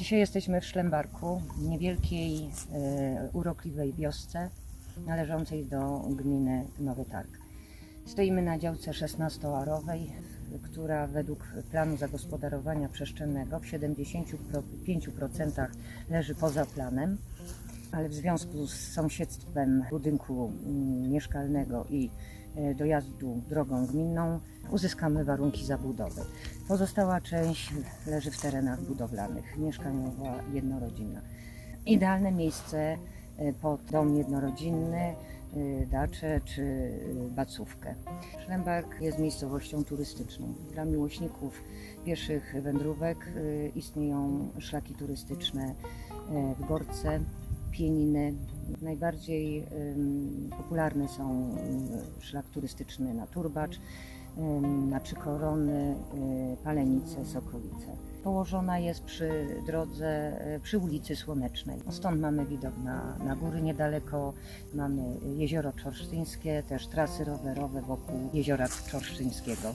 Dzisiaj jesteśmy w Szlembarku, niewielkiej, e, urokliwej wiosce należącej do gminy Nowy Targ. Stoimy na działce 16-arowej, która według planu zagospodarowania przestrzennego w 75% leży poza planem, ale w związku z sąsiedztwem budynku mm, mieszkalnego i e, dojazdu drogą gminną uzyskamy warunki zabudowy. Pozostała część leży w terenach budowlanych, mieszkaniowa, jednorodzinna. Idealne miejsce e, pod dom jednorodzinny, e, dacze czy bacówkę. Szlembark jest miejscowością turystyczną. Dla miłośników pieszych wędrówek istnieją szlaki turystyczne w Gorce, Pieniny. Najbardziej popularne są szlak turystyczny na Turbacz, na Trzy Korony, e, Palenice, Sokolice. Położona jest przy drodze, e, przy ulicy Słonecznej. Stąd mamy widok na, na góry niedaleko, mamy jezioro Czorsztyńskie, też trasy rowerowe wokół jeziora Czorsztyńskiego.